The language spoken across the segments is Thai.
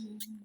Mm-hmm.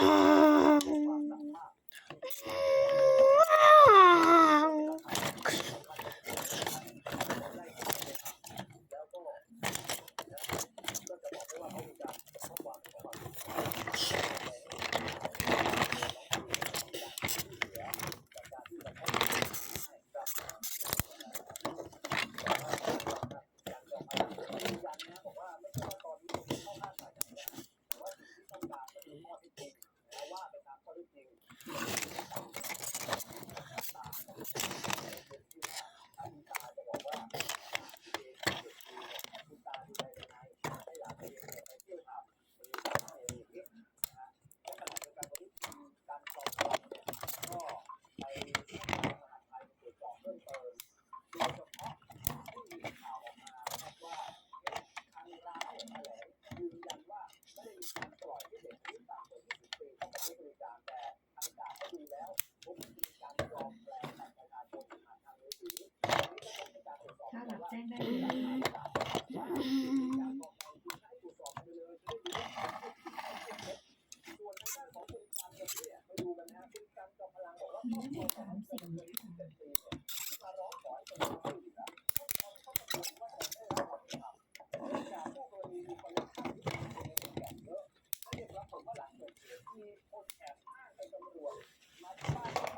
Ah. มีคนแอบอ้างเป็นตำรวจมาที่บ้าน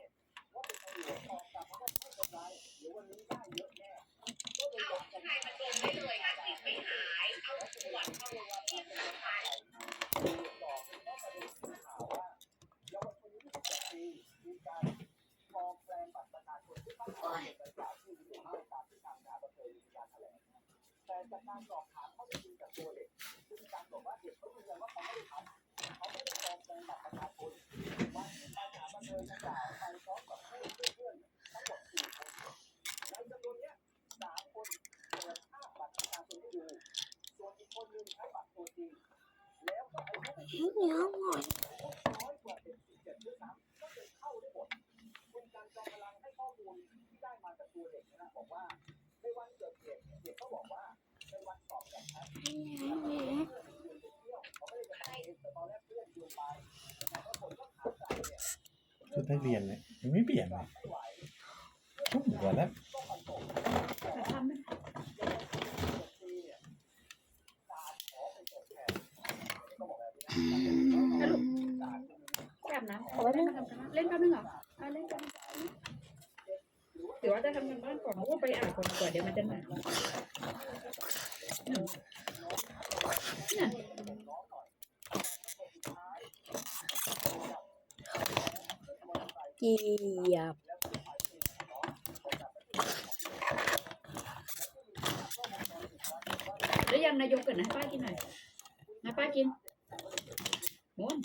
เหนียวหน่อย ชุดนักเรียนเนี่ยยังไม่เปลี่ยนเลยทุ่มกว่าแล้วอบน้ำเล่นกันบ้านเล่นแป๊บนึงเหรออะเล่นกันเดี๋ยวว่าจะทำกันบ้านก่อนเพราะว่าไปอ่านก่อนกว่าเดี๋ยวมันจะหนาวเนี่ย เหยียบแล้วยังนายกกันนะป้ากินหน่อยนะป้ากินหมด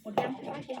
หมดยังป้ากิน